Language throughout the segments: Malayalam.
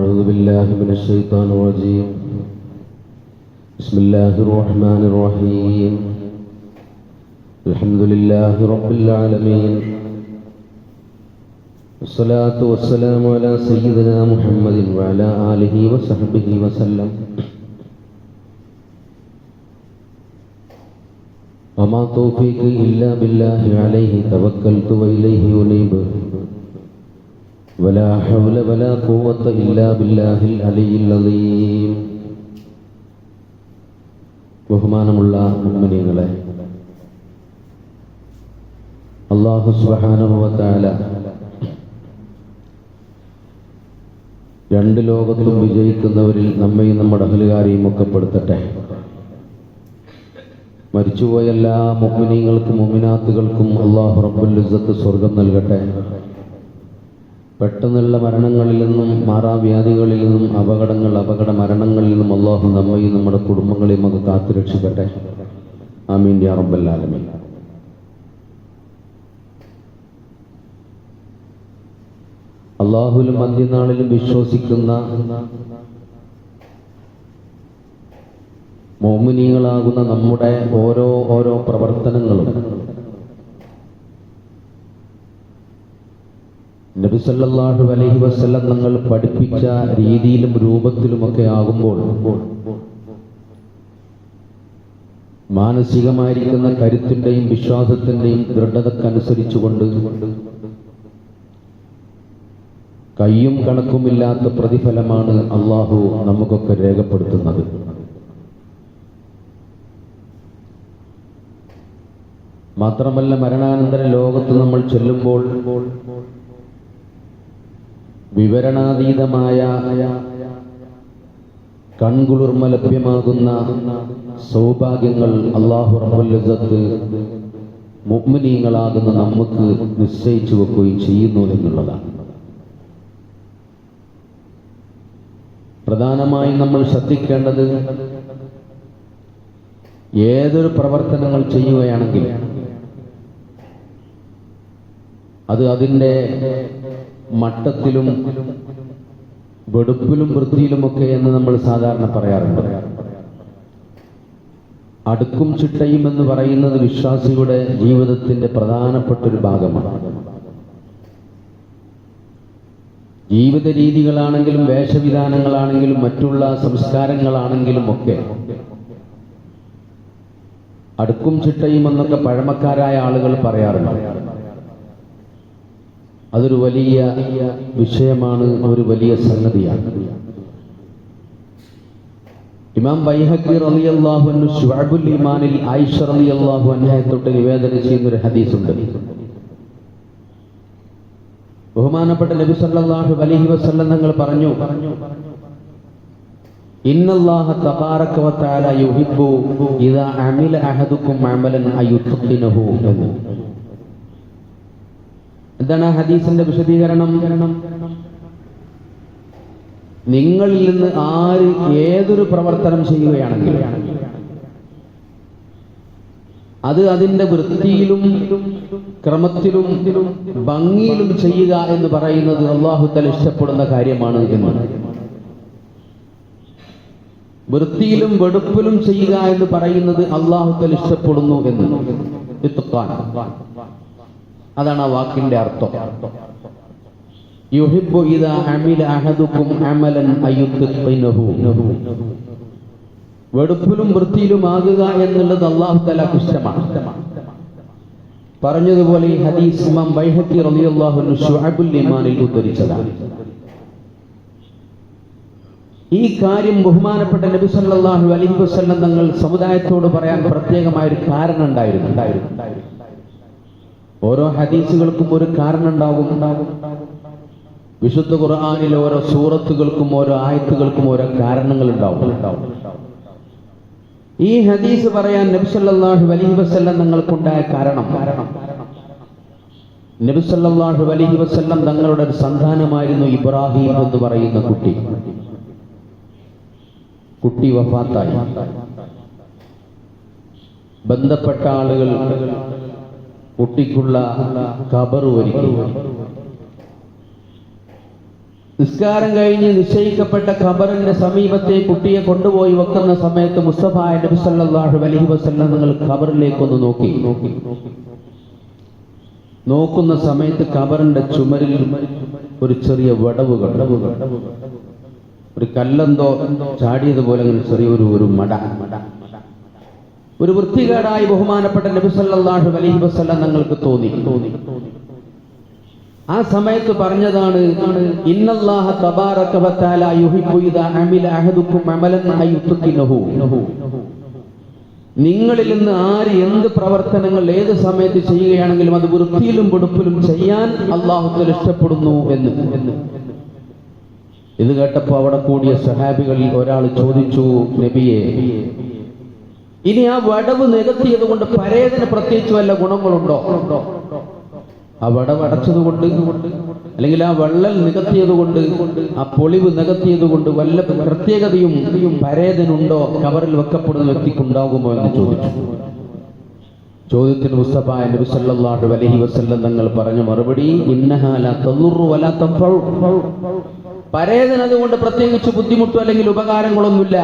أعوذ بالله من الشيطان الرجيم بسم الله الرحمن الرحيم الحمد لله رب العالمين والصلاة والسلام على سيدنا محمد وعلى آله وصحبه وسلم وما توفيقي إلا بالله عليه توكلت وإليه أنيب ولا حول ولا قوة إلا بالله العلي العظيم ബഹുമാനമുള്ള മുമ്മിനികളെ അള്ളാഹു സുബാനുഭവത്താല രണ്ട് ലോകത്തും വിജയിക്കുന്നവരിൽ നമ്മയും നമ്മുടെ അഹലുകാരെയും ഒക്കെ പെടുത്തട്ടെ മരിച്ചുപോയ എല്ലാ മുഗ്മിനീങ്ങൾക്കും മുമിനാത്തുകൾക്കും അള്ളാഹു റബ്ബുൽ ഇസ്സത്ത് സ്വർഗം നൽകട്ടെ പെട്ടെന്നുള്ള മരണങ്ങളിൽ നിന്നും മാറാവ്യാധികളിൽ നിന്നും അപകടങ്ങൾ അപകട മരണങ്ങളിൽ നിന്നും അള്ളാഹു നമ്മയും നമ്മുടെ കുടുംബങ്ങളെയും ഒക്കെ കാത്തു രക്ഷിക്കട്ടെ ആമീൻ യാ റബ്ബല്ലാലമീൻ അള്ളാഹുലും അന്ത്യനാളിലും വിശ്വസിക്കുന്ന മോമിനികളാകുന്ന നമ്മുടെ ഓരോ ഓരോ പ്രവർത്തനങ്ങളും നബിസല്ലാഹു അലൈഹി വസ്ല്ലം തങ്ങൾ പഠിപ്പിച്ച രീതിയിലും രൂപത്തിലുമൊക്കെ ആകുമ്പോൾ മാനസികമായിരിക്കുന്ന കരുത്തിന്റെയും വിശ്വാസത്തിന്റെയും ദൃഢതക്കനുസരിച്ചുകൊണ്ട് കയ്യും കണക്കുമില്ലാത്ത പ്രതിഫലമാണ് അള്ളാഹു നമുക്കൊക്കെ രേഖപ്പെടുത്തുന്നത്. മാത്രമല്ല മരണാനന്തര ലോകത്ത് നമ്മൾ ചെല്ലുമ്പോൾ വിവരണാതീതമായ കൺകുളിർമ ലഭ്യമാകുന്ന സൗഭാഗ്യങ്ങൾ അള്ളാഹു റബ്ബുല്ലത്ത് മുഗ്മിനീങ്ങളാകുന്ന നമുക്ക് നിശ്ചയിച്ചു വെക്കുകയും ചെയ്യുന്നു എന്നുള്ളതാണ്. പ്രധാനമായും നമ്മൾ ശ്രദ്ധിക്കേണ്ടത് ഏതൊരു പ്രവർത്തനങ്ങൾ ചെയ്യുകയാണെങ്കിൽ അത് അതിന്റെ മട്ടത്തിലും വെടുപ്പിലും വൃത്തിയിലുമൊക്കെ എന്ന് നമ്മൾ സാധാരണ പറയാറുണ്ട്. അടുക്കും ചിട്ടയും എന്ന് പറയുന്നത് വിശ്വാസിയുടെ ജീവിതത്തിന്റെ പ്രധാനപ്പെട്ട ഒരു ഭാഗമാണ്. ജീവിത രീതികളാണെങ്കിലും വേഷവിധാനങ്ങളാണെങ്കിലും മറ്റുള്ള സംസ്കാരങ്ങളാണെങ്കിലും ഒക്കെ അടുക്കും ചിട്ടയും എന്നൊക്കെ പഴമക്കാരായ ആളുകൾ പറയാറുണ്ട്. അതൊരു വലിയ വിഷയമാണ് ഒരു വലിയ സംഗതിയാണ്. ഇമാം ബൈഹക്കി റളിയല്ലാഹു അൻഹു ഷുഅബുൽ ഈമാനിൽ ആയിഷ അള്ളാഹു അൻഹയെ തൊട്ട് നിവേദനം ചെയ്യുന്ന ഒരു ഹദീസ് ഉണ്ട് ബഹുമാനപ്പെട്ട നബി സല്ലല്ലാഹു അലൈഹി വസല്ലം തങ്ങൾ പറഞ്ഞു ഇന്നല്ലാഹ തബാറക വ തആല യുഹിബ്ബു ഇദാ അമില അഹദുക്കും അമലൻ അയുത്ഖിനഹു എന്താണ് ഹദീസിന്റെ വിശദീകരണം? നിങ്ങളിൽ നിന്ന് ആര് ഏതൊരു പ്രവർത്തനം ചെയ്യുകയാണെങ്കിൽ അത് അതിന്റെ വൃത്തിയിലും ക്രമത്തിലും ഭംഗിയിലും ചെയ്യുക എന്ന് പറയുന്നത് അള്ളാഹുത്തൽ ഇഷ്ടപ്പെടുന്ന കാര്യമാണ് എന്ന്. വൃത്തിയിലും വെടുപ്പിലും ചെയ്യുക എന്ന് പറയുന്നത് അള്ളാഹുത്തൽ ഇഷ്ടപ്പെടുന്നു എന്ന്. അതാണ് ആ വാക്കിന്റെ അർത്ഥം. യുഹിബ്ബു ഇദാ അമില അഹദുക്കും അമലൻ അയുത്ഖിനഹു വെടുപ്പിലും വൃത്തിയിലും ആകുക എന്നുള്ളത് അള്ളാഹു തല ഇഷ്ടമാണ് പറഞ്ഞതുപോലെ ഈ ഹദീസ് ഇമാം ബൈഹഖി റളിയല്ലാഹു ശുഅബുൽ ഈമാനിൽ ഉദ്ധരിച്ചതാണ്. ഈ കാര്യം ബഹുമാനപ്പെട്ട നബി സല്ലല്ലാഹു അലൈഹി വസല്ലം തങ്ങൾ സമുദായത്തോട് പറയാൻ പ്രത്യേകമായ ഒരു കാരണം ഉണ്ടായിരുന്നു ഉണ്ടായിരുന്നു. ഓരോ ഹദീസുകൾക്കും ഒരു കാരണം ഉണ്ടാകും വിശുദ്ധ ഖുർആനിലെ ഓരോ സൂറത്തുകൾക്കും ഓരോ ആയത്തുകൾക്കും ഓരോ കാരണങ്ങൾ ഉണ്ടാവും ഈ ഹദീസ് പറയാൻ നബിസല്ലാഹു അലൈഹി വസ്ല്ലം തങ്ങൾക്കുണ്ടായ കാരണം. കാരണം നബിസല്ലാഹു അലൈഹി വസ്ല്ലം തങ്ങളുടെ ഒരു സന്താനമായിരുന്നു ഇബ്രാഹിം എന്ന് പറയുന്ന കുട്ടി. കുട്ടി വഫാത്തായി. ബന്ധപ്പെട്ട ആളുകൾ കുട്ടിക്കുള്ള കബർ ഒരുക്കി. നിസ്കാരം കഴിഞ്ഞ് നിശ്ചയിക്കപ്പെട്ട ഖബറിന്റെ സമീപത്തെ കുട്ടിയെ കൊണ്ടുപോയി വെക്കുന്ന സമയത്ത് മുസ്തഫ നബി സല്ലല്ലാഹു അലൈഹി വസല്ലം നിങ്ങൾ ഖബറിലേക്കൊന്ന് നോക്കി. നോക്കി നോക്കുന്ന സമയത്ത് ഖബറിന്റെ ചുമരിൽ ഒരു ചെറിയ വടവ് കണ്ടു ഒരു കല്ലെന്തോ ചാടിയതുപോലെ ചെറിയൊരു ഒരു മട മട. ഒരു വൃത്തികേടായി ബഹുമാനപ്പെട്ട നബിസല്ലാഹു അലൈഹി വസല്ലം നിങ്ങൾക്ക് തോന്നി. തോന്നി ആ സമയത്ത് പറഞ്ഞതാണ് ഇദാ അമില അഹദുക്കും അമലൻ നിങ്ങളിൽ നിന്ന് ആര് എന്ത് പ്രവർത്തനങ്ങൾ ഏത് സമയത്ത് ചെയ്യുകയാണെങ്കിലും അത് വൃത്തിയിലും പൊടുപ്പിലും ചെയ്യാൻ അള്ളാഹുത്തിൽ ഇഷ്ടപ്പെടുന്നു എന്ന്. എന്ന് ഇത് കേട്ടപ്പോ അവിടെ കൂടിയ സഹാബികളിൽ ഒരാൾ ചോദിച്ചു നബിയെ ഇനി ആ വടവ് നികത്തിയത് കൊണ്ട് പരേതന് പ്രത്യേകിച്ച് വല്ല ഗുണങ്ങളുണ്ടോ? ആ വടവ് അടച്ചത് കൊണ്ട് അല്ലെങ്കിൽ ആ വള്ളൽ നികത്തിയത് കൊണ്ട് ആ പൊളിവ് നികത്തിയത് കൊണ്ട് വല്ല പ്രത്യേകതയും പരേതനുണ്ടോ? കവറിൽ വെക്കപ്പെടുന്ന വ്യക്തിക്കുണ്ടാകുമോ എന്ന് ചോദിച്ചു. ചോദ്യത്തിന് മുസ്തഫ നബി സല്ലല്ലാഹു അലൈഹി വസല്ലം തങ്ങൾ പറഞ്ഞ മറുപടി ഇന്നഹാല തദുറു വലാ തൻഫഉ പരേതൻ അതുകൊണ്ട് പ്രത്യേകിച്ച് ബുദ്ധിമുട്ടോ അല്ലെങ്കിൽ ഉപകാരങ്ങളൊന്നുമില്ല.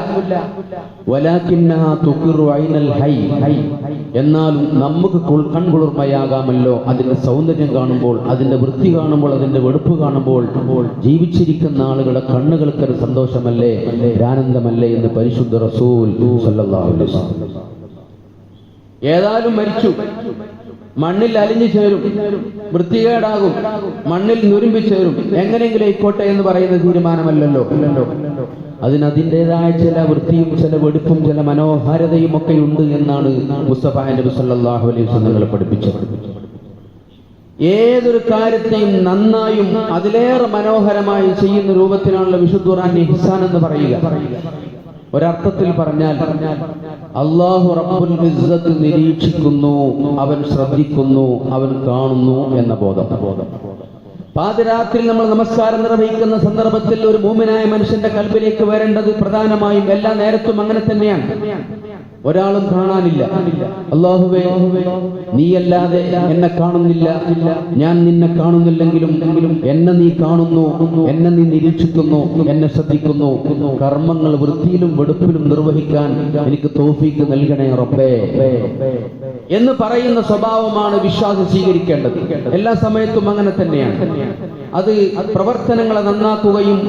എന്നാലും നമുക്ക് കൺകുളിർമയാകാമല്ലോ. അതിന്റെ സൗന്ദര്യം കാണുമ്പോൾ അതിന്റെ വൃത്തി കാണുമ്പോൾ അതിന്റെ വെടുപ്പ് കാണുമ്പോൾ ജീവിച്ചിരിക്കുന്ന ആളുകളുടെ കണ്ണുകൾക്ക് ഒരു സന്തോഷമല്ലേ? ആനന്ദമല്ലേ എന്ന് പരിശുദ്ധ റസൂൽ ഏതായാലും മരിച്ചു. മണ്ണിൽ അലിഞ്ഞു ചേരും വൃത്തികേടാകും മണ്ണിൽ നുരുമ്പി ചേരും. എങ്ങനെയെങ്കിലും ആയിക്കോട്ടെ എന്ന് പറയുന്ന തീരുമാനമല്ലല്ലോ. അല്ലല്ലോ അതിന് ചില വൃത്തിയും ചില വെടുപ്പും ചില മനോഹാരതയും ഒക്കെ ഉണ്ട് എന്നാണ് മുസ്തഫ നബി അലൈഹി വസല്ലം ഏതൊരു കാര്യത്തെയും നന്നായും അതിലേറെ മനോഹരമായി ചെയ്യുന്ന രൂപത്തിനാണല്ലോ വിശുദ്ധ ഹിസാൻ എന്ന് പറയുക. ഒരർത്ഥത്തിൽ പറഞ്ഞാൽ അള്ളാഹു റബ്ബുൽ ഇസ്സത്ത് നിരീക്ഷിക്കുന്നു അവൻ ശ്രദ്ധിക്കുന്നു അവൻ കാണുന്നു എന്ന ബോധം. ബോധം പാതിരാത്രി നമ്മൾ നമസ്കാരം നിർവഹിക്കുന്ന സന്ദർഭത്തിൽ ഒരു മൂമിനായ മനുഷ്യന്റെ കൽബിലേക്ക് വരേണ്ടത് പ്രധാനമായും എല്ലാ നേരത്തും അങ്ങനെ തന്നെയാണ്. ഒരാളും കാണാനില്ല. അള്ളാഹുവേ നീയല്ലാതെ എന്നെ കാണുന്നില്ല. ഞാൻ നിന്നെ കാണുന്നില്ലെങ്കിലും എന്നെ നീ കാണുന്നു. എന്നെ നീ നിരീക്ഷിക്കുന്നു. എന്നെ ശ്രദ്ധിക്കുന്നു. കർമ്മങ്ങൾ വൃത്തിയിലും വെടുപ്പിലും നിർവഹിക്കാൻ എനിക്ക് തോഫീക്ക് നൽകണേ റബ്ബേ. എന്ന് പറയുന്ന സ്വഭാവമാണ് വിശ്വാസം സ്വീകരിക്കേണ്ടത്. എല്ലാ സമയത്തും അങ്ങനെ തന്നെയാണ്. അത് പ്രവർത്തനങ്ങളെ നന്നാക്കുകയും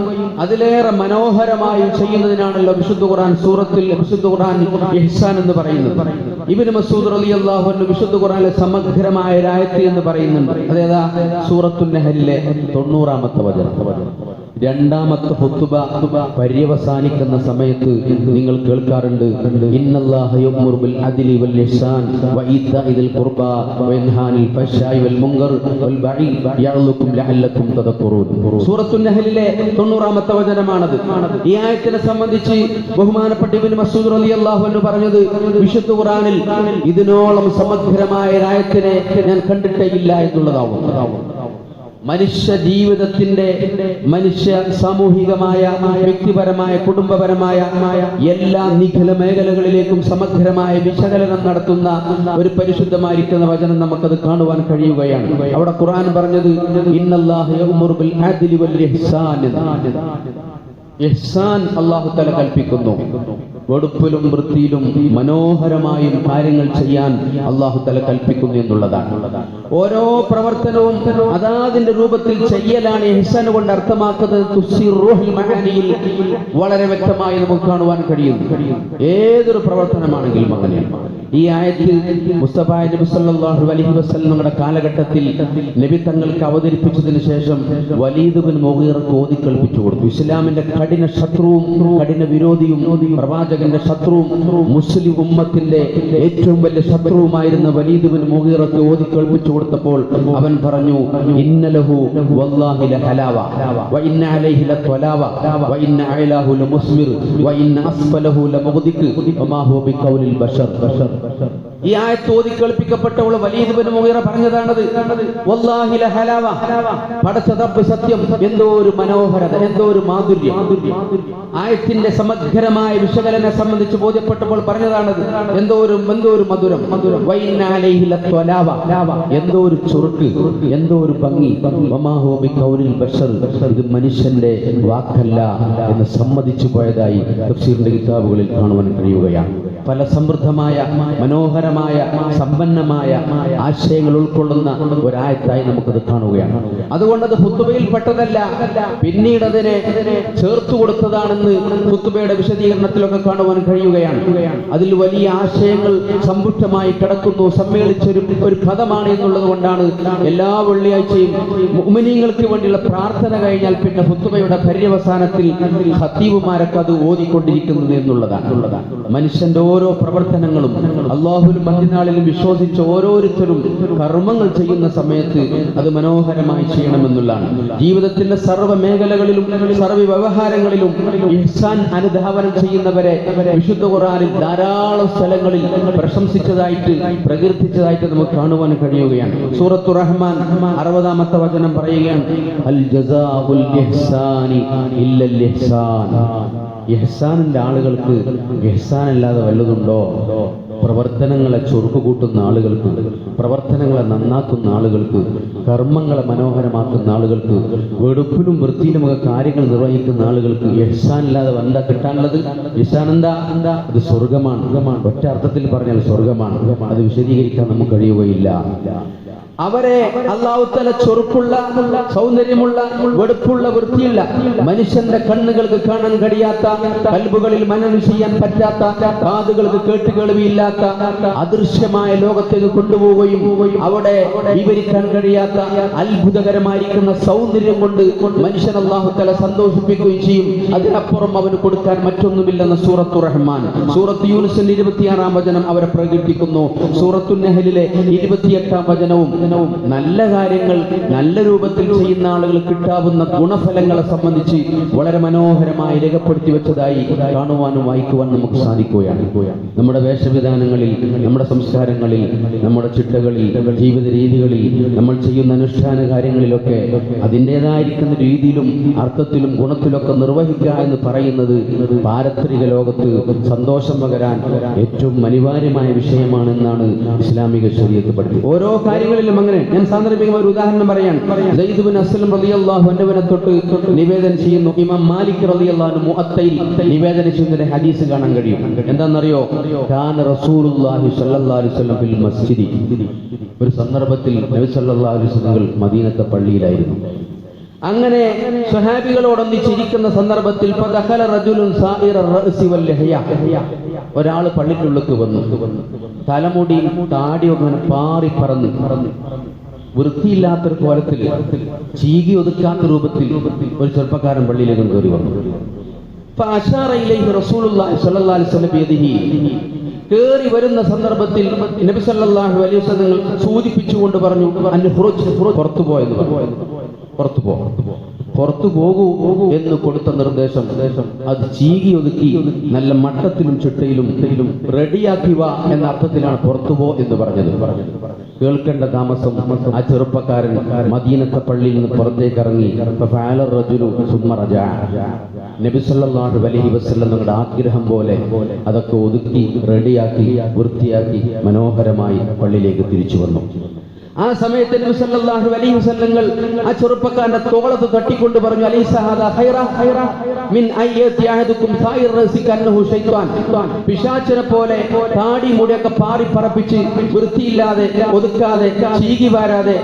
അതിലേറെ മനോഹരമായും ചെയ്യുന്നതിനാണല്ലോ വിശുദ്ധ ഖുർആൻ സൂറത്തിൽ വിശുദ്ധ ഖുർആൻ ഇഹ്സാൻ എന്ന് പറയുന്നത്. ഇബിന് മസൂദ് അലി അൻഹു വിശുദ്ധ ഖുർആനിലെ സമഗ്രമായ രായത്തി എന്ന് പറയുന്നുണ്ട്. അതേതാ? സൂറത്തുൽ നെഹലിലെ തൊണ്ണൂറാമത്തെ വചനം. രണ്ടാമത്തെ ഹുത്തുബ പര്യവസാനിക്കുന്ന സമയത്ത് നിങ്ങൾ കേൾക്കാറുണ്ട് ഇന്നല്ലാഹ യഅ്മുറു ബിൽ അദ്ലി വൽ ഇഹ്സാൻ വ ഈതാഇൽ ഖുർബ വ യൻഹാനിൽ ഫഹ്ശായി വൽ മുൻകർ വൽ ബഈ യഅലുക്കും ലഅല്ലക്കും തദക്കുറൂൻ. സൂറത്തുൽ നഹലിലെ 90ാമത്തെ വചനമാണത്. ഈ ആയത്തിനെ സംബന്ധിച്ച് ബഹുമാനപ്പെട്ട അൻഹു പറഞ്ഞത് വിശുദ്ധ ഖുർആനിൽ ഇതിനോളം സമഗ്രമായ ആയത്തിനെ ഞാൻ കണ്ടിട്ടേ ഇല്ല എന്നുള്ളതാവും. മനുഷ്യ ജീവിതത്തിന്റെ മനുഷ്യ സാമൂഹികമായ വ്യക്തിപരമായ കുടുംബപരമായ എല്ലാ നിഖല മേഖലകളിലേക്കും സമഗ്രമായ വിശകലനം നടത്തുന്ന ഒരു പരിശുദ്ധമായിരിക്കുന്ന വചനം നമുക്കത് കാണുവാൻ കഴിയുകയാണ് അവിടെ ഖുർആൻ പറഞ്ഞത് ഇന്നല്ലാഹു യഅ്മുറു ബിൽ വൽ. ഇഹ്സാൻ അള്ളാഹു തല കൽപ്പിക്കുന്നു. വെടുപ്പിലും വൃത്തിയിലും മനോഹരമായും കാര്യങ്ങൾ ചെയ്യാൻ അള്ളാഹു തല കൽപ്പിക്കുന്നു എന്നുള്ളതാണ്. ഓരോ പ്രവർത്തനവും അതാതിന്റെ രൂപത്തിൽ ചെയ്യലാണ് ഇഹ്സാൻ കൊണ്ട് അർത്ഥമാക്കുന്നത്. വളരെ വ്യക്തമായി നമുക്ക് കാണുവാൻ കഴിയുന്നു. ഏതൊരു പ്രവർത്തനമാണെങ്കിലും അങ്ങനെയാണ് ഈ ആയത്തിൽ മുസ്തഫ നബി സല്ലല്ലാഹു അലൈഹി വസല്ലം നമ്മുടെ കാലഘട്ടത്തിൽ നബി തങ്ങൾക്ക് അവതരിപ്പിച്ചതിന് ശേഷം വലീദ് ബിൻ ഓതി കൽപ്പിച്ചു കൊടുത്തു. ഇസ്ലാമിന്റെ കഠിന ശത്രുവും കഠിന വിരോധിയും പ്രവാചകന്റെ ശത്രുവും മുസ്ലിം ഉമ്മത്തിന്റെ ഏറ്റവും വലിയ ശത്രുവുമായിരുന്ന വലീദുവിന് ബിൻ ഓതി കേൾപ്പിച്ചു കൊടുത്തപ്പോൾ അവൻ പറഞ്ഞു ഇന്നലഹു വല്ലാഹി ലഹലാവ വ അലൈഹി ലത്വലാവ അസ്ഫലഹു ഈ ആയത്ത് ഓതി കേൾപ്പിക്കപ്പെട്ടവൾ വലിയതുബിന് മുഖേറ പറഞ്ഞതാണത്. പടച്ച സത്യം എന്തോ ഒരു മനോഹരത എന്തോ ഒരു മാധുര്യം ആയത്തിന്റെ സമഗ്രമായ വിശകലനെ സംബന്ധിച്ച് ബോധ്യപ്പെട്ടപ്പോൾ പറഞ്ഞതാണത് എന്തോ ഒരു എന്തോ ഒരു മധുരം മധുരം. എന്തോ ഒരു ചുരുക്ക് എന്തോ ഒരു ഭംഗി. ഇത് മനുഷ്യന്റെ വാക്കല്ല എന്ന് സമ്മതിച്ചു പോയതായി തഫ്സീറിന്റെ കിതാബുകളിൽ കാണുവാൻ കഴിയുകയാണ് പല സമൃദ്ധമായ മനോഹരമായ സമ്പന്നമായ ആശയങ്ങൾ ഉൾക്കൊള്ളുന്ന ഒരായത്തായി നമുക്കത് കാണുകയാണ്. അതുകൊണ്ടത് അത് ഹുത്തുബയിൽ പെട്ടതല്ല. പിന്നീട് അതിനെ ചേർത്തു കൊടുത്തതാണെന്ന് ഹുത്തുബയുടെ വിശദീകരണത്തിലൊക്കെ കാണുവാൻ കഴിയുകയാണ്. അതിൽ വലിയ ആശയങ്ങൾ സമ്പുഷ്ടമായി കിടക്കുന്നു സമ്മേളിച്ചൊരു ഒരു പദമാണ് എന്നുള്ളത് കൊണ്ടാണ് എല്ലാ വെള്ളിയാഴ്ചയും മുഅ്മിനീങ്ങൾക്ക് വേണ്ടിയുള്ള പ്രാർത്ഥന കഴിഞ്ഞാൽ പിന്നെ ഹുത്തുബയുടെ പര്യവസാനത്തിൽ ഹത്തീബുമാരൊക്കെ അത് ഓതിക്കൊണ്ടിരിക്കുന്നത് എന്നുള്ളതാണ്. മനുഷ്യന്റെ ഓരോ പ്രവർത്തനങ്ങളും അള്ളാഹുൽ മറ്റന്നാളിലും വിശ്വസിച്ച ഓരോരുത്തരും കർമ്മങ്ങൾ ചെയ്യുന്ന സമയത്ത് അത് മനോഹരമായി ചെയ്യണമെന്നുള്ളതാണ്. ജീവിതത്തിന്റെ സർവ മേഖലകളിലും സർവ വ്യവഹാരങ്ങളിലും ഇൻസാൻ അനുധാവനം ചെയ്യുന്നവരെ വിശുദ്ധ ഖുറാനിൽ ധാരാളം സ്ഥലങ്ങളിൽ പ്രശംസിച്ചതായിട്ട് പ്രകീർത്തിച്ചതായിട്ട് നമുക്ക് കാണുവാൻ കഴിയുകയാണ്. സൂറത്തു റഹ്മാൻ അറുപതാമത്തെ വചനം പറയുകയാണ് അൽ ജസാഉൽ ഇഹ്സാനി ഇല്ലൽ ഇഹ്സാൻ. ഇഹ്സാനിന്റെ ആളുകൾക്ക് ഇഹ്സാൻ അല്ലാതെ വല്ലതുണ്ടോ? പ്രവർത്തനങ്ങളെ ചുറുക്ക് കൂട്ടുന്ന ആളുകൾക്ക് പ്രവർത്തനങ്ങളെ നന്നാക്കുന്ന ആളുകൾക്ക് കർമ്മങ്ങളെ മനോഹരമാക്കുന്ന ആളുകൾക്ക് വെടുപ്പിലും വൃത്തിയിലുമൊക്കെ കാര്യങ്ങൾ നിർവഹിക്കുന്ന ആളുകൾക്ക് ഇല്ലാതെ എന്താ കിട്ടാനുള്ളത്? ഇഹ്സാൻ എന്താ അത് സ്വർഗമാണ് ഒറ്റ അർത്ഥത്തിൽ പറഞ്ഞാൽ സ്വർഗമാണ് അത് വിശദീകരിക്കാൻ നമുക്ക് കഴിയുകയില്ല. അവരെ അള്ളാഹുത്തല ചൊറുക്കുള്ള സൗന്ദര്യമുള്ള വെടുപ്പുള്ള വൃത്തിയുള്ള മനുഷ്യന്റെ കണ്ണുകൾക്ക് കാണാൻ കഴിയാത്ത കൽബുകളിൽ മനനം ചെയ്യാൻ പറ്റാത്ത കാതുകൾക്ക് കേട്ട് കേൾവിയില്ലാത്ത അദൃശ്യമായ ലോകത്തേക്ക് കൊണ്ടുപോവുകയും അവിടെ വിവരിക്കാൻ കഴിയാത്ത അത്ഭുതകരമായിരിക്കുന്ന സൗന്ദര്യം കൊണ്ട് മനുഷ്യൻ അള്ളാഹുത്തല സന്തോഷിപ്പിക്കുകയും ചെയ്യും. അതിനപ്പുറം അവന് കൊടുക്കാൻ മറ്റൊന്നുമില്ലെന്ന് സൂറത്തു റഹ്മാൻ. സൂറത്ത് യൂനിസിന്റെ ഇരുപത്തിയാറാം വചനം അവരെ പ്രകടിപ്പിക്കുന്നു സൂറത്തു നെഹലിലെ ഇരുപത്തിയെട്ടാം വചനവും വചനവും നല്ല കാര്യങ്ങൾ നല്ല രൂപത്തിൽ ചെയ്യുന്ന ആളുകൾ കിട്ടാവുന്ന ഗുണഫലങ്ങളെ സംബന്ധിച്ച് വളരെ മനോഹരമായി രേഖപ്പെടുത്തി വെച്ചതായി കാണുവാനും വായിക്കുവാൻ നമുക്ക് സാധിക്കുകയാണ്. നമ്മുടെ വേഷവിധാനങ്ങളിൽ നമ്മുടെ സംസ്കാരങ്ങളിൽ നമ്മുടെ ചിട്ടകളിൽ ജീവിത രീതികളിൽ നമ്മൾ ചെയ്യുന്ന അനുഷ്ഠാന കാര്യങ്ങളിലൊക്കെ അതിന്റെതായിരിക്കുന്ന രീതിയിലും അർത്ഥത്തിലും ഗുണത്തിലൊക്കെ നിർവഹിക്കുക എന്ന് പറയുന്നത് പാരത്രിക ലോകത്ത് സന്തോഷം പകരാൻ ഏറ്റവും അനിവാര്യമായ വിഷയമാണെന്നാണ് ഇസ്ലാമിക ശരീരത്ത് പഠിപ്പിക്കുന്നത്. ഓരോ കാര്യങ്ങളിലും അങ്ങനെ ഞാൻ സാന്ദർഭികമായ ഒരു ഉദാഹരണം ബിൻ അസ്ലം റളിയല്ലാഹു അൻഹുവിനെ തൊട്ട് നിവേദനം ചെയ്യുന്നു. ഇമാം മാലിക് റളിയല്ലാഹു മുഅത്തയിൽ നിവേദനം ചെയ്യുന്ന ഹദീസ് കാണാൻ കഴിയും. എന്താണെന്നറിയോ? കാന റസൂലുള്ളാഹി സ്വല്ലല്ലാഹു അലൈഹി വസല്ലം ഫിൽ മസ്ജിദി. ഒരു സന്ദർഭത്തിൽ നബി സല്ലല്ലാഹു അലൈഹി വസല്ലം മദീനത്തെ പള്ളിയിലായിരുന്നു. അങ്ങനെ സ്വഹാബികളോടൊന്നിച്ചിരിക്കുന്ന സന്ദർഭത്തിൽ ഒരാൾ പള്ളിക്കുള്ളിലേക്ക് വന്നു. തലമുടി താടി അങ്ങനെ പാറി പറന്ന് പറന്ന്. വൃത്തിയില്ലാത്തൊരു കോലത്തിൽ ചീകി ഒതുക്കാത്ത രൂപത്തിൽ ഒരു ചെറുപ്പക്കാരൻ പള്ളിയിലേക്ക് കയറി വന്നു. കേറി വരുന്ന സന്ദർഭത്തിൽ നബി സല്ലാഹു അലൈഹി സൂചിപ്പിച്ചുകൊണ്ട് പറഞ്ഞു പുറത്തുപോയെന്ന് പറഞ്ഞു. പുറത്തു പോ. പുറത്തു പോകൂ എന്ന് കൊടുത്ത നിർദ്ദേശം അത് ചീകി ഒതുക്കി നല്ല മട്ടത്തിലും ചിട്ടയിലും റെഡിയാക്കി വാ എന്ന അർത്ഥത്തിലാണ് പുറത്തു പോ എന്ന് പറഞ്ഞത്. കേൾക്കേണ്ട താമസം ആ ചെറുപ്പക്കാരൻ മദീനത്തെ പള്ളിയിൽ നിന്ന് പുറത്തേക്ക് ഇറങ്ങി. ഫഅല വലിയ വസല്ലം നിങ്ങളുടെ ആഗ്രഹം പോലെ അതൊക്കെ ഒതുക്കി റെഡിയാക്കി വൃത്തിയാക്കി മനോഹരമായി പള്ളിയിലേക്ക് തിരിച്ചു വന്നു. ആ സമയത്ത് നബി സല്ലല്ലാഹു അലൈഹി ആ ചെറുപ്പക്കാരന്റെ തോളത്ത് തട്ടിക്കൊണ്ട് പറഞ്ഞു അലൈഹി മിൻ അയ്യതി സായിർ ശൈത്വാൻ പോലെ താടി മുടിയൊക്കെ പാടി പറപ്പിച്ച് വൃത്തിയില്ലാതെ ഒതുക്കാതെ ചീകി വാരാതെ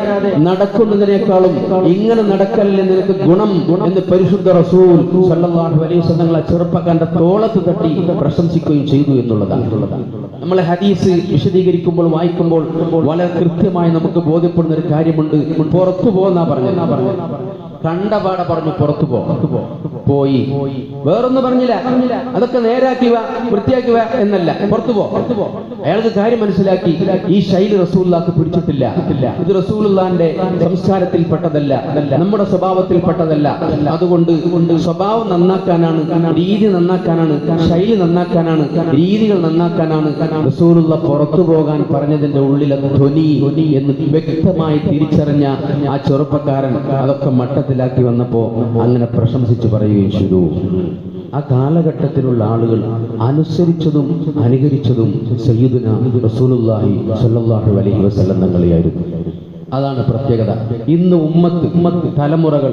നടക്കുന്നതിനേക്കാളും ഇങ്ങനെ നടക്കലിൽ നിനക്ക് ഗുണം എന്ന് പരിശുദ്ധ റസൂൽ സല്ലല്ലാഹു അലൈഹി വസല്ലങ്ങൾ ആ ചെറുപ്പക്കാരന്റെ തോളത്ത് തട്ടി പ്രശംസിക്കുകയും ചെയ്തു എന്നുള്ളതാണ്. നമ്മളെ ഹദീസ് വിശദീകരിക്കുമ്പോൾ വായിക്കുമ്പോൾ വളരെ കൃത്യമായി നമുക്ക് ബോധ്യപ്പെടുന്ന ഒരു കാര്യമുണ്ട്. പുറത്തു പോകുന്ന പറഞ്ഞത്. കണ്ടപാടെ പറഞ്ഞു പുറത്തു പോ. പോയി. വേറൊന്നും പറഞ്ഞില്ല. അതൊക്കെ നേരാക്കി വാ വൃത്തിയാക്കി വാ എന്നല്ല പുറത്തു പോ. അയാൾക്ക് കാര്യം മനസ്സിലാക്കി. ഈ ശൈലി റസൂല്ലാക്ക് പിടിച്ചിട്ടില്ല. ഇത് റസൂലുള്ളാന്റെ സംസ്കാരത്തിൽപ്പെട്ടതല്ല. നമ്മുടെ സ്വഭാവത്തിൽ പെട്ടതല്ല അതുകൊണ്ട് സ്വഭാവം നന്നാക്കാനാണ് രീതി നന്നാക്കാനാണ് ശൈലി നന്നാക്കാനാണ് രീതികൾ നന്നാക്കാനാണ് റസൂലുള്ള പുറത്തു പോകാൻ പറഞ്ഞതിന്റെ ഉള്ളിലെ ധ്വനി എന്ന് വ്യക്തമായി തിരിച്ചറിഞ്ഞ ആ ചെറുപ്പക്കാരൻ അതൊക്കെ മട്ടത്തിലാക്കി വന്നപ്പോ അങ്ങനെ പ്രശംസിച്ചു പറയുകയും ചെയ്തു. ആ കാലഘട്ടത്തിലുള്ള ആളുകൾ അനുസരിച്ചതും അനുകരിച്ചതും സയ്യിദുന റസൂലുള്ളാഹി സ്വല്ലല്ലാഹു അലൈഹി വസല്ലം തങ്ങളെയായിരുന്നു. അതാണ് പ്രത്യേകത. ഇന്ന് ഉമ്മത്ത് ഉമ്മത്ത് തലമുറകൾ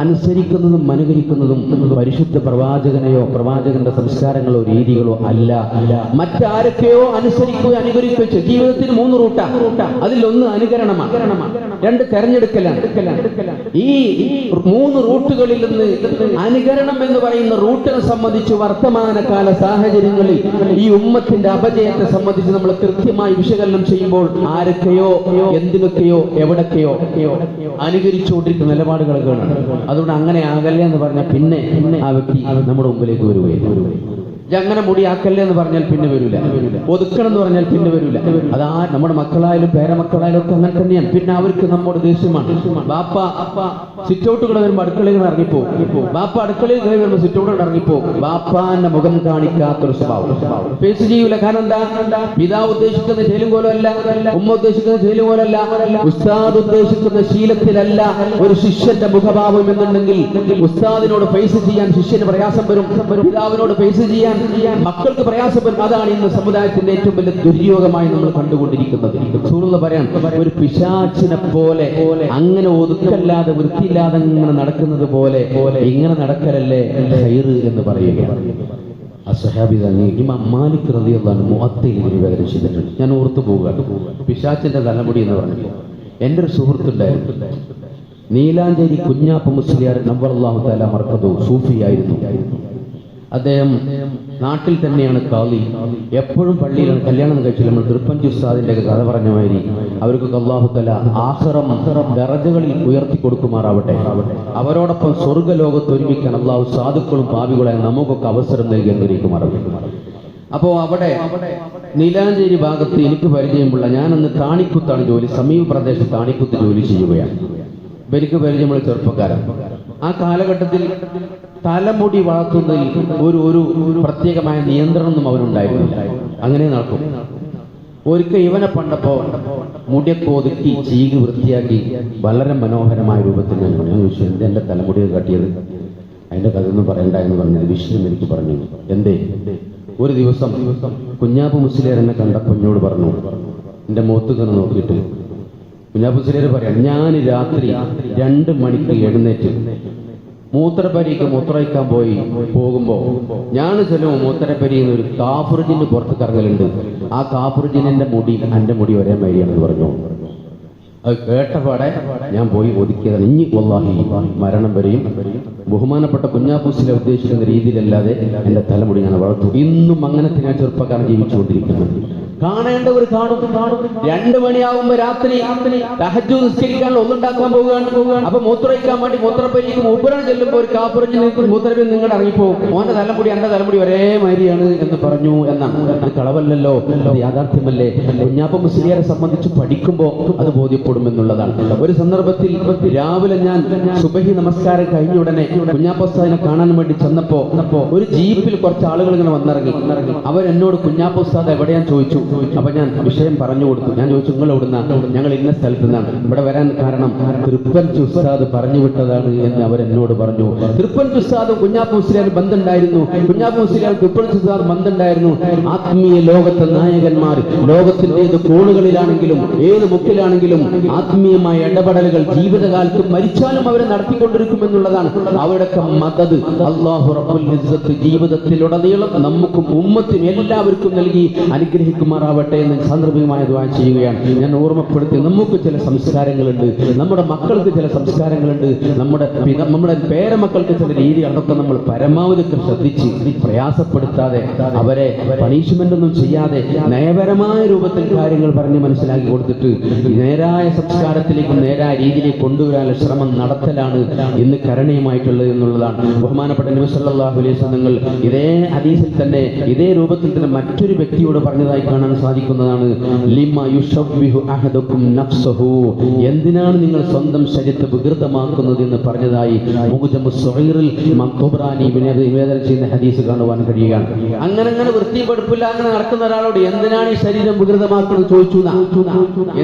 അനുസരിക്കുന്നതും അനുകരിക്കുന്നതും പരിശുദ്ധ പ്രവാചകനെയോ പ്രവാചകന്റെ സംസ്കാരങ്ങളോ രീതികളോ അല്ല. മറ്റാരൊക്കെയോ അനുസരിക്കുകയോ അനുകരിക്കുകയോ ജീവിതത്തിന് മൂന്ന് റൂട്ടാ. അതിലൊന്ന് അനുകരണമാണ്. രണ്ട് തെരഞ്ഞെടുക്കലാണ്. ഈ മൂന്ന് റൂട്ടുകളിൽ നിന്ന് അനുകരണം എന്ന് പറയുന്ന റൂട്ടിനെ സംബന്ധിച്ച് വർത്തമാനകാല സാഹചര്യങ്ങളിൽ ഈ ഉമ്മത്തിന്റെ അപജയത്തെ സംബന്ധിച്ച് നമ്മൾ കൃത്യമായി വിശകലനം ചെയ്യുമ്പോൾ ആരൊക്കെയോ എന്തിനൊക്കെയോ എവിടൊക്കെയോ അനുകരിച്ചുകൊണ്ടിരിക്കുന്ന നിലപാടുകൾ കാണാം അതുകൊണ്ട് അങ്ങനെ ആകല്ലേ എന്ന് പറഞ്ഞാൽ പിന്നെ ആ വ്യക്തി നമ്മുടെ മുമ്പിലേക്ക് ഇത് അങ്ങനെ മുടിയാക്കല്ലേ എന്ന് പറഞ്ഞാൽ പിന്നെ വരൂല. ഒതുക്കണം എന്ന് പറഞ്ഞാൽ പിന്നെ വരൂല. അതാ നമ്മുടെ മക്കളായാലും പേരമക്കളായാലും ഒക്കെ അങ്ങനെ തന്നെയാണ്. പിന്നെ അവർക്ക് നമ്മുടെ ദേഷ്യമാണ്. ബാപ്പ സിറ്റൗട്ട് കൂടെ വരുമ്പോൾ അടുക്കളയിൽ നിന്ന് ഇറങ്ങിപ്പോ. ബാപ്പ അടുക്കളയിൽ കയറി വരുമ്പോൾ സിറ്റൗട്ട് കൂടെ ഇറങ്ങിപ്പോ. ബാപ്പാന്റെ മുഖം കാണിക്കാത്തൊരു സ്വഭാവം. ഫേസ് ചെയ്യൂല. കാരണം എന്താ? പിതാവ് ഉദ്ദേശിക്കുന്ന ശൈലം പോലല്ല ഉമ്മ ഉദ്ദേശിക്കുന്ന ശൈലം പോലല്ല ഉസ്താദ് ഉദ്ദേശിക്കുന്ന ശീലത്തിലല്ല ഒരു ശിഷ്യന്റെ മുഖഭാവം എന്നുണ്ടെങ്കിൽ ഉസ്താദിനോട് ഫേസ് ചെയ്യാൻ ശിഷ്യന് പ്രയാസം വരും. പിതാവിനോട് ഫേസ് ചെയ്യാൻ മക്കൾക്ക് പ്രയാസം അതാണ് ഇന്ന് സമുദായത്തിന്റെ ഏറ്റവും വലിയ ദുര്യോഗമായി നമ്മൾ കണ്ടുകൊണ്ടിരിക്കുന്നത്. പറയാൻ ഒരു പിശാച്ചിനെ പോലെ അങ്ങനെ ഒതുക്കല്ലാതെ വൃത്തിയില്ലാതെ ഇങ്ങനെ നടക്കുന്നത് പോലെ ഇങ്ങനെ നടക്കലല്ലേ ഹൈറ് എന്ന് പറയുക തന്നെ ഇമാം മാലിക് ഞാൻ ഓർത്തു പോവുക. പിശാച്ചിന്റെ തലമുടി എന്ന് പറഞ്ഞു എന്റെ ഒരു സുഹൃത്തുണ്ടായിരുന്നു. നീലാഞ്ചേരി കുഞ്ഞാപ്പ മുസ്ലിയാർ നമ്പർ അള്ളാഹു താല മർക്കതു സൂഫിയായിരുന്നു. അദ്ദേഹം നാട്ടിൽ തന്നെയാണ് കാളി എപ്പോഴും പള്ളിയിലാണ് കല്യാണം കഴിച്ചു നമ്മൾ തൃപ്പഞ്ചു ഉസ്താദിന്റെ കഥ പറഞ്ഞ മാതിരി അവർക്ക് അള്ളാഹു തല ആഹ്റം ദറജകളിൽ ഉയർത്തി കൊടുക്കുമാറാവട്ടെ. അവരോടൊപ്പം സ്വർഗലോകത്ത് ഒരുമിക്കാൻ അള്ളാഹു സാധുക്കളും പാപികളെ നമുക്കൊക്കെ അവസരം നൽകി അനുഗ്രഹിക്കുമാറാവട്ടെ. അപ്പോ അവിടെ നീലാഞ്ചേരി ഭാഗത്ത് എനിക്ക് പരിചയമുള്ള ഞാനന്ന് താണിക്കുത്താണ് ജോലി സമീപ പ്രദേശത്ത് താണിക്കുത്ത് ജോലി ചെയ്യുകയാണ്. അപ്പൊ പേര് നമ്മൾ ചെറുപ്പക്കാരൻ ആ കാലഘട്ടത്തിൽ തലമുടി വളർത്തുന്നതിൽ ഒരു ഒരു പ്രത്യേകമായ നിയന്ത്രണമൊന്നും അവരുണ്ടായിരുന്നു അങ്ങനെ നടക്കും. ഒരിക്കൽ ഇവനെ പണ്ടപ്പോ മുടിയൊക്കെ ഒതുക്കി ചീകി വൃത്തിയാക്കി വളരെ മനോഹരമായ രൂപത്തിൽ ഞാൻ കണ്ടു. ചോദിച്ചു എന്താ എന്റെ തലമുടിയൊക്കെ കട്ടിയത്? അതിന്റെ കഥയൊന്നും പറയണ്ട എന്ന് പറഞ്ഞത് വിഷ്ണു എനിക്ക് പറഞ്ഞു. എന്തേ? ഒരു ദിവസം കുഞ്ഞാപ്പ് മുസ്ലിയർ എന്നെ കണ്ടപ്പോൾ എന്നോട് പറഞ്ഞു എന്റെ മുഖത്ത് തന്നെ നോക്കിയിട്ട് കുഞ്ഞാപ്പു മുസ്ലിയാർ പറയാം ഞാൻ രാത്രി രണ്ട് മണിക്ക് എഴുന്നേറ്റ് മൂത്രപ്പരിക്ക് മൂത്രയിക്കാൻ പോയി പോകുമ്പോ ഞാൻ ചെല്ലുമ്പോൾ മൂത്രപ്പരിയിൽ ഒരു കാഫുർജിന് പുറത്ത് കറങ്ങലുണ്ട്. ആ കാഫുർജിന്റെ മുടി എന്റെ മുടി ഒരേ മരിയാണെന്ന് പറഞ്ഞു. അത് കേട്ടപാടെ ഞാൻ പോയി ഒതുക്കിയതാണ്. ഇനി വല്ലാഹി മരണം വരെയും ബഹുമാനപ്പെട്ട കുഞ്ഞാപ്പൂസിനെ ഉദ്ദേശിക്കുന്ന രീതിയിലല്ലാതെ എന്റെ തലമുടി ഞാൻ വളർത്തു. ഇന്നും അങ്ങനെ ഞാൻ ചെറുപ്പക്കാരൻ ജീവിച്ചുകൊണ്ടിരിക്കുന്നു. കാണേണ്ടവർ കാണും രണ്ടു മണിയാവുമ്പോ രാത്രി തഹജു നിസ്കരിക്കാൻ ഒന്നുണ്ടാക്കാൻ പോവുകയാണ്. അപ്പൊ മൂത്രയിക്കാൻ വേണ്ടി മൂത്രപ്പരിക്ക് മൂപ്പുരം ചെല്ലുമ്പോ ഒരു കാപ്പുറഞ്ഞ് മൂത്രപ്പിൽ നിങ്ങളുടെ ഇറങ്ങിപ്പോവും. മോന്റെ തലമുടി എന്റെ തലമുടി ഒരേ മാതിരിയാണ് എന്ന് പറഞ്ഞു എന്നാണ്. കളവല്ലല്ലോ. യാഥാർത്ഥ്യമല്ലേ? കുഞ്ഞാപ്പ മുസ്ലിയാരെ സംബന്ധിച്ച് പഠിക്കുമ്പോ അത് ബോധ്യപ്പെടും എന്നുള്ളതാണ് ഒരു സന്ദർഭത്തിൽ രാവിലെ ഞാൻ സുബഹി നമസ്കാരം കഴിഞ്ഞ ഉടനെ കുഞ്ഞാപ്പുസ്താദിനെ കാണാൻ വേണ്ടി ചെന്നപ്പോ ഒരു ജീപ്പിൽ കുറച്ച് ആളുകൾ ഇങ്ങനെ വന്നിറങ്ങി. അവരെന്നോട് കുഞ്ഞാപ്പുസ്താദ് എവിടെയാൻ ചോദിച്ചു. അപ്പൊ ഞാൻ വിഷയം പറഞ്ഞു കൊടുത്തു. ഞാൻ ചോദിച്ചു നിങ്ങൾ എവിടുന്ന ഞങ്ങൾ ഇന്ന സ്ഥലത്ത് നിന്നാണ് ഇവിടെ വരാൻ കാരണം തൃപ്പൻ ഉസ്താദ് പറഞ്ഞു വിട്ടതാണ് എന്ന് അവരെന്നോട് പറഞ്ഞു. തൃപ്പൻ ഉസ്താദും കുഞ്ഞാപ്പു മുസ്ലിയാൽ ബന്ധുണ്ടായിരുന്നു കുഞ്ഞാപ്പു മുസ്ലിയാൽ തൃപ്പൻ ചുസ്താദ് ബന്ധുണ്ടായിരുന്നു ആത്മീയ ലോകത്തെ നായകന്മാർ ലോകത്തിന്റെ ഏത് കോണുകളിലാണെങ്കിലും ഏത് മുക്കിലാണെങ്കിലും ആത്മീയമായ ഇടപെടലുകൾ ജീവിതകാലത്ത് മരിച്ചാലും അവരെ നടത്തിക്കൊണ്ടിരിക്കുമെന്നുള്ളതാണ് അവരുടെയൊക്കെ മതത് അള്ളാഹു റബ്ബുൽ ജീവിതത്തിലുടനീളം നമുക്കും ഉമ്മത്തിനും എല്ലാവർക്കും നൽകി അനുഗ്രഹിക്കുമാർ അനുഗ്രഹിക്കുമാറാവട്ടെ എന്ന് സാന്ദർഭികമായ ദ്വാ ചെയ്യുകയാണ്. ഞാൻ ഓർമ്മപ്പെടുത്തി നമുക്ക് ചില സംസ്കാരങ്ങളുണ്ട്. നമ്മുടെ മക്കൾക്ക് ചില സംസ്കാരങ്ങളുണ്ട്. നമ്മുടെ നമ്മുടെ പേരമക്കൾക്ക് ചില രീതി അതൊക്കെ നമ്മൾ പരമാവധി ശ്രദ്ധിച്ച് പ്രയാസപ്പെടുത്താതെ അവരെ പണിഷ്മെന്റ് ഒന്നും ചെയ്യാതെ നയപരമായ രൂപത്തിൽ കാര്യങ്ങൾ പറഞ്ഞ് മനസ്സിലാക്കി കൊടുത്തിട്ട് നേരായ സംസ്കാരത്തിലേക്കും നേരായ രീതിയിലേക്ക് കൊണ്ടുവരാനുള്ള ശ്രമം നടത്തലാണ് ഇന്ന് കരണീയമായിട്ടുള്ളത് എന്നുള്ളതാണ്. ബഹുമാനപ്പെട്ട സല്ലല്ലാഹു അലൈഹി ഇതേ ഹദീസിൽ തന്നെ ഇതേ രൂപത്തിൽ തന്നെ മറ്റൊരു വ്യക്തിയോട് പറഞ്ഞതായി കാണാൻ സാധിക്കുന്നതാണ് ലിമ യുഷബ്ബിഹു അഹദക്കും നഫ്സഹു. എന്തിനാണ് നിങ്ങൾ സ്വന്തം ശരീരത്തെ വികൃതമാക്കുന്നത് എന്ന് പറഞ്ഞതായി മുഹജമു സുഹൈറിൽ ഇമാം ഖുബ്രാനി നിവേദനം ചെയ്യുന്ന ഹദീസ് കാണുവാൻ കഴിയുകയാണ് അങ്ങനെ അങ്ങനെ വൃത്തിപ്പെടുപ്പില്ല അങ്ങനെ നടക്കുന്ന ഒരാളോട് എന്തിനാണ് ഈ ശരീരം വികൃതമാക്കുന്നത് ചോദിച്ചു.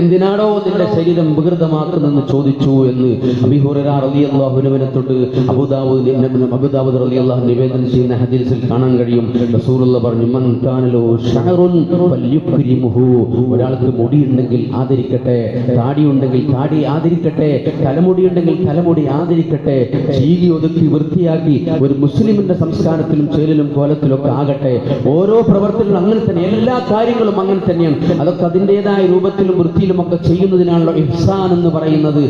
എന്തിനാണോ നിന്റെ ശരീരം വികൃതമാക്കുന്നതെന്ന് ചോദിച്ചു എന്ന് അബിഹുറാഹുവിനെ തൊട്ട് അബുദാബുദ് അബുദാബുദ് റളിയല്ലാഹു നിവേദനം ചെയ്യുന്ന ഹദീസിൽ കാണാൻ കഴിയും. റസൂലുള്ള പറഞ്ഞു മൻ കാനലോ ഫല്യുക്രിമുഹു ഒരാൾക്ക് മുടിയുണ്ടെങ്കിൽ ആദരിക്കട്ടെ. താടി ഉണ്ടെങ്കിൽ താടി ആദരിക്കട്ടെ. തലമുടി ഉണ്ടെങ്കിൽ തലമുടി ആദരിക്കട്ടെ. ചീകി ഒതുക്കി വൃത്തിയാക്കി ഒരു മുസ്ലിമിന്റെ സംസ്കാരത്തിലും ചേലിലും കോലത്തിലൊക്കെ ആകട്ടെ. ഓരോ പ്രവർത്തനങ്ങളും അങ്ങനെ തന്നെ എല്ലാ കാര്യങ്ങളും അങ്ങനെ തന്നെയാണ്. അതൊക്കെ അതിന്റെതായ രൂപത്തിലും വൃത്തിയിലും ഒക്കെ ചെയ്യുന്നതിനാണല്ലോ ഇഹ്സാൻ എന്ന് പറയുന്നത്.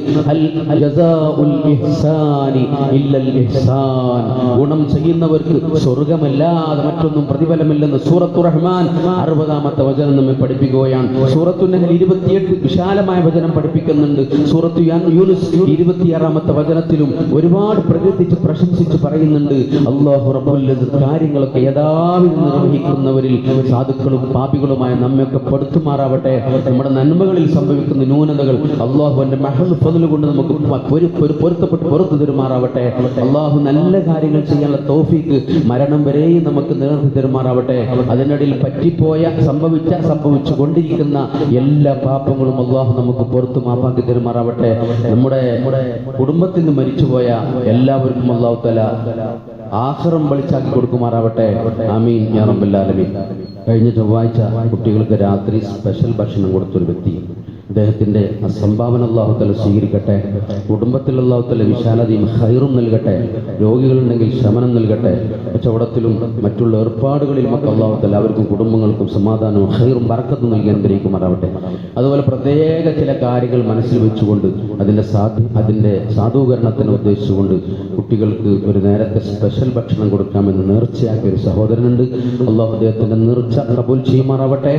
ഗുണം ചെയ്യുന്നവർക്ക് സ്വർഗമല്ലാതെ മറ്റൊന്നും പ്രതിഫലമില്ലെന്ന് സൂറത്തു റഹ്മാൻ അറുപതാമത്തെ വചനം നമ്മെ പഠിപ്പിക്കുകയാണ്. സൂറത്തു നഹൽ ഇരുപത്തിയെട്ട് വിശാലമായ വചനം പഠിപ്പിക്കുന്നുണ്ട്. സൂറത്തു യൂനുസ് ഇരുപത്തിയാറാമത്തെ വചനത്തിലും ഒരുപാട് പ്രകീർത്തിച്ച് പ്രശംസിച്ച് പറയുന്നുണ്ട്. അള്ളാഹു റബ്ബുല്ലത് കാര്യങ്ങളൊക്കെ യഥാവിധം നിർവഹിക്കുന്നവരിൽ സാധുക്കളും പാപികളുമായ നമ്മയൊക്കെ പെടുത്തുമാറാവട്ടെ നമ്മുടെ നന്മകളിൽ സംഭവിക്കുന്ന ന്യൂനതകൾ അള്ളാഹു എന്റെ മഹൽ കൊണ്ട് നമുക്ക് പൊരുത്തപ്പെട്ട് പുറത്തു തരുമാറാവട്ടെ. അള്ളാഹു നല്ല കാര്യങ്ങൾ ചെയ്യാനുള്ള തോഫീക്ക് മരണം വരെയും നമുക്ക് നേർത്തി തരുമാറാവട്ടെ. അതിനിടയിൽ പറ്റിപ്പോയ സംഭവിച്ച സംഭവിച്ചു കൊണ്ടിരിക്കുന്ന എല്ലാ പാപങ്ങളും അള്ളാഹു നമുക്ക് പുറത്തു മാപ്പാക്കി തെരുമാറാവട്ടെ. നമ്മുടെ കുടുംബത്തിൽ നിന്ന് മരിച്ചുപോയ എല്ലാവർക്കും അള്ളാഹു തല ആഹ്റം വളിച്ചാക്കി കൊടുക്കുമാറാവട്ടെ. ആമീൻ. ഞാൻ റബ്ബുല്ലാലമീൻ കഴിഞ്ഞ ചൊവ്വാഴ്ച കുട്ടികൾക്ക് രാത്രി സ്പെഷ്യൽ ഭക്ഷണം കൊടുത്തൊരു വ്യക്തി അദ്ദേഹത്തിന്റെ ആ സംഭാവന അള്ളാഹുത്തല സ്വീകരിക്കട്ടെ. കുടുംബത്തിൽ അള്ളാഹുത്തല വിശാലതയും ഹൈറും നൽകട്ടെ. രോഗികളുണ്ടെങ്കിൽ ശമനം നൽകട്ടെ. കച്ചവടത്തിലും മറ്റുള്ള ഏർപ്പാടുകളിലും ഒക്കെ അള്ളാഹുത്തല അവർക്കും കുടുംബങ്ങൾക്കും സമാധാനവും ഹൈറും ബർക്കത്തും നൽകി അനുഗ്രഹിക്കുമാറാവട്ടെ. അതുപോലെ പ്രത്യേക ചില കാര്യങ്ങൾ മനസ്സിൽ വെച്ചുകൊണ്ട് അതിന്റെ സാധു അതിന്റെ സാധൂകരണത്തിന് ഉദ്ദേശിച്ചുകൊണ്ട് കുട്ടികൾക്ക് ഒരു നേരത്തെ സ്പെഷ്യൽ ഭക്ഷണം കൊടുക്കാമെന്ന് നേർച്ചയാക്കിയ ഒരു സഹോദരനുണ്ട്. അള്ളാഹു അദ്ദേഹത്തിന്റെ നേർച്ച കബൂൽ ചെയ്യുമാറാവട്ടെ.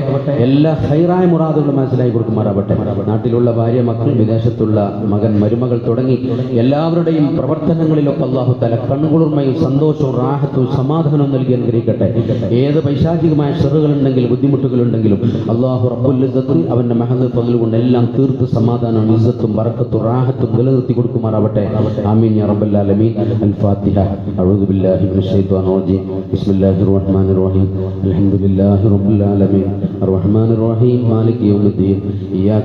എല്ലാ ഹൈറായ മുറാദുകളും മനസ്സിലായി കൊടുക്കുമാറാവട്ടെ. നാട്ടിലുള്ള ഭാര്യ മക്കൾ വിദേശത്തുള്ള മകൻ മരുമകൾ തുടങ്ങി എല്ലാവരുടെയും പ്രവർത്തനങ്ങളിലൊക്കെ അള്ളാഹു തല കണ്ണുകുളിർമയും സന്തോഷവും റാഹത്തും സമാധാനവും നൽകി അനുഗ്രഹിക്കട്ടെ. ഏത് പൈശാചികമായ ഷെറുകളുണ്ടെങ്കിലും ബുദ്ധിമുട്ടുകളുണ്ടെങ്കിലും അള്ളാഹു റബ്ബുൽ ഇസ്സത്ത് അവന്റെ മഹദ് പതിലുകൊണ്ട് എല്ലാം തീർത്ത് സമാധാനവും ഇസത്തും വറക്കത്തും റാഹത്തും നിലനിർത്തി കൊടുക്കുമാറാവട്ടെ. ആമീൻ യാ റബ്ബൽ ആലമീൻ. അൽ ഫാത്തിഹ അഊദു ബില്ലാഹി റജീം. ബിസ്മില്ലാഹിർ റഹ്മാനിർ റഹീം. അൽഹംദുലില്ലാഹി റബ്ബിൽ ആലമീൻ. റഹീം. യൗമിദ്ദീൻ.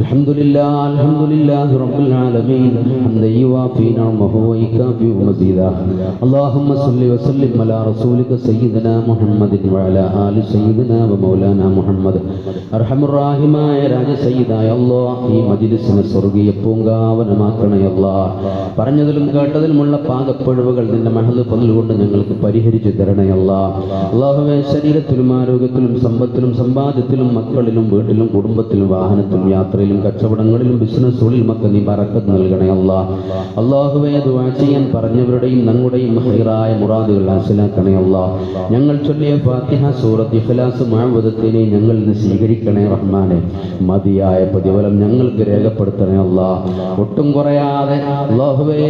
الحمد لله الحمد لله رب العالمين حمدا يوافي نعمه ويكافئ اللهم صل وسلم على رسولك سيدنا محمد وعلى آل سيدنا ومولانا محمد അർഹം റാഹിമായ രാജസയ്യിദായല്ലോ ഈ മജിലിസിന് സ്വർഗീയ പൂങ്കാവനമാക്കണയല്ല. പറഞ്ഞതിലും കേട്ടതിലുമുള്ള പാകപ്പിഴവുകൾ നിന്റെ മഹൽ പതിലുകൊണ്ട് ഞങ്ങൾക്ക് പരിഹരിച്ചു തരണയല്ല. അള്ളാഹുവേ ശരീരത്തിലും ആരോഗ്യത്തിലും സമ്പത്തിലും സമ്പാദ്യത്തിലും മക്കളിലും വീട്ടിലും കുടുംബത്തിലും വാഹനത്തിലും യാത്ര സ്ഥാപനങ്ങളിലും കച്ചവടങ്ങളിലും ബിസിനസ്സുകളിലും ഒക്കെ നീ പറക്കത്ത് നൽകണേ അല്ലാ. അള്ളാഹുവെ ദുവാ ചെയ്യാൻ പറഞ്ഞവരുടെയും ഞങ്ങളുടെയും ഹൈറായ മുറാദുകൾ മനസ്സിലാക്കണേ അല്ലാ. ഞങ്ങൾ ചൊല്ലിയ ഫാത്തിഹ സൂറത്ത് ഇഖ്ലാസ് മുഅവ്വദത്തിനെ ഞങ്ങൾ ഇന്ന് സ്വീകരിക്കണേ റഹ്മാനെ. മതിയായ പ്രതിഫലം ഞങ്ങൾക്ക് രേഖപ്പെടുത്തണേ അല്ലാ. ഒട്ടും കുറയാതെ അള്ളാഹുവേ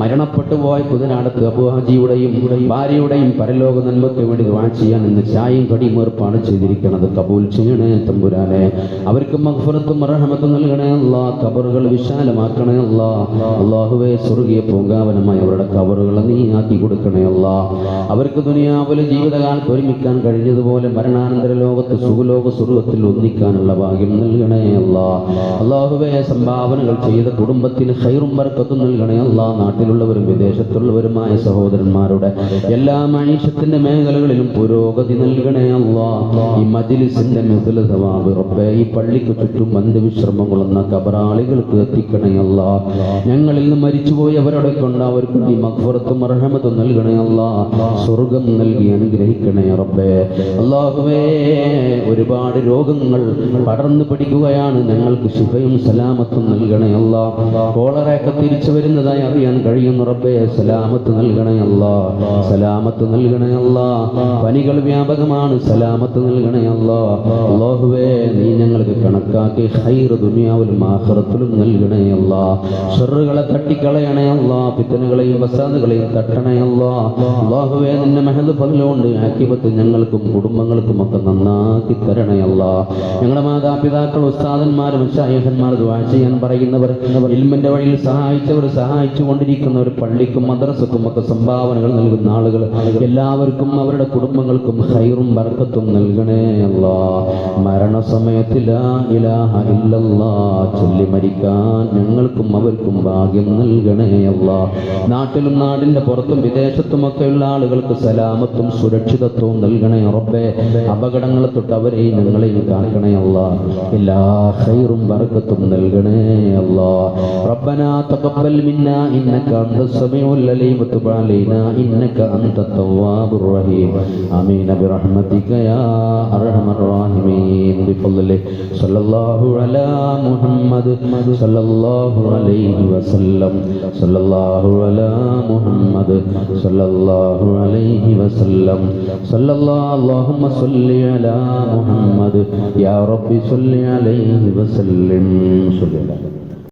മരണപ്പെട്ടു പോയ കുതിനാടത്ത് അബുഹാജിയുടെയും ഭാര്യയുടെയും പരലോക നന്മയ്ക്ക് വേണ്ടി ദുവാ ചെയ്യാൻ ഇന്ന് ചായയും കടിയും ഏർപ്പാണ് ചെയ്തിരിക്കുന്നത് കബൂൽ ചെയ്യണേ തമ്പുരാനെ. അവർക്ക് മഗ്ഫിറത്തും റഹമത്തും നൽകണേ അല്ലാ. കബറുകൾ വിശാലമാക്കണേ അല്ലാ. അള്ളാഹുവെ സ്വർഗീയ പൂങ്കാവനമായി അവരുടെ കബറുകൾ നീ ആക്കി കൊടുക്കണേ അല്ലാ. അവർക്ക് ദുനിയാവിലെ ജീവിതകാലത്ത് ഒരുമിക്കാൻ കഴിഞ്ഞതുപോലെ മരണാനന്തര ലോകത്ത് സുഖലോക സ്വർഗത്തിൽ ഒന്നിക്കാനുള്ള ഭാഗ്യം നൽകണേ അല്ലാ. അള്ളാഹുവേ സംഭാവനകൾ ചെയ്ത കുടുംബത്തിന് ഹൈറും വർക്കത്തും നൽകണേ അല്ലാ. നാട്ടിലുള്ളവരും വിദേശത്തുള്ളവരുമായ സഹോദരന്മാരുടെ എല്ലാ മനുഷ്യത്തിന്റെ മേഖലകളിലും പുരോഗതി നൽകണേ അല്ലാ. ഈ മജിലിസിന്റെ മിഥുല സവാബ് റബ്ബേ ഈ പള്ളിക്ക് ചുറ്റും അന്ത്യവിശ്രമം കൊള്ളുന്ന കബറാളികൾക്ക് എത്തിക്കണയല്ല ഞങ്ങളിൽ നിന്ന് മരിച്ചുപോയവരുടെ കൊണ്ട് അവർക്ക് നീ മക്ഫറത്തും അർഹമത്തും നൽകണയല്ല സ്വർഗം നൽകി അനുഗ്രഹിക്കണേ റബ്ബേ. അള്ളാഹുവേ ഒരുപാട് രോഗങ്ങൾ പടർന്നു പിടിക്കുകയാണ്. ഞങ്ങൾക്ക് ശുഭയും സലാമത്തും നൽകണയല്ല കോളറയൊക്കെ തിരിച്ചു വരുന്നതായി അറിയാൻ കഴിയുന്നു റബ്ബേ. സലാമത്ത് നൽകണയല്ല സലാമത്ത് നൽകണയല്ല പനികൾ വ്യാപകമാണ്. സലാമത്ത് നൽകണയല്ല അള്ളാഹുവേ നീ ഞങ്ങൾക്ക് കണക്കാക്കി ഹൈർ ദുനിയാവിലും ആഖിറത്തിലും നൽകണേ അല്ലാ. ഷെറുകളെ തട്ടിക്കളയണേ അല്ലാ. പിത്തനുകളെയും വസാദുകളെയും തട്ടണേ അല്ലാ. അല്ലാഹുവേ നിന്റെ മെഹദ് പകലുകൊണ്ട് ആക്കിപത്ത് ഞങ്ങൾക്കും കുടുംബങ്ങൾക്കും ഒക്കെ നന്നാക്കി തരണേ അല്ലാ. ഞങ്ങളുടെ മാതാപിതാക്കൾ ഉസ്താദന്മാർ ശായകന്മാരും ദുആ ചെയ്യാൻ പറയുന്നവർ ഇൽമിന്റെ വഴിയിൽ സഹായിച്ചവർ സഹായിച്ചു കൊണ്ടിരിക്കുന്നവർ പള്ളിക്കും മദ്രസക്കും ഒക്കെ സംഭാവനകൾ നൽകുന്ന ആളുകൾ എല്ലാവർക്കും അവരുടെ കുടുംബങ്ങൾക്കും ഹൈറും ബർക്കത്തും നൽകണേ അല്ലാ. മരണസമയത്ത് ലാ ഇലാഹ ഇല്ലല്ലാ ചൊല്ലി മരിക്കാൻ ഞങ്ങൾക്കും അവർക്കും ഭാഗ്യം നൽകണേ അല്ലാ നാട്ടിലും നാടിന്റെ പുറത്തും വിദേശത്തുമൊക്കെയുള്ള ആളുകൾക്ക് സലാമത്തും സുരക്ഷിതത്വവും നൽകണേ റബ്ബേ അപകടങ്ങളെ തൊട്ട് അവരെയും ഞങ്ങളെയും കാക്കണേ അല്ലാ എല്ലാ ഖൈറും ബർക്കത്തും നൽകണേ അല്ലാ ربنا تقبل منا انك انت السميع العليم وتب علينا انك انت التواب الرحيم امين برحمتك يا ارحم الراحمين بفضله صلى الله على محمد صلى الله عليه وسلم صلى الله على محمد صلى الله عليه وسلم صلى الله اللهم صل على محمد يا رب صل عليه وسلم صل على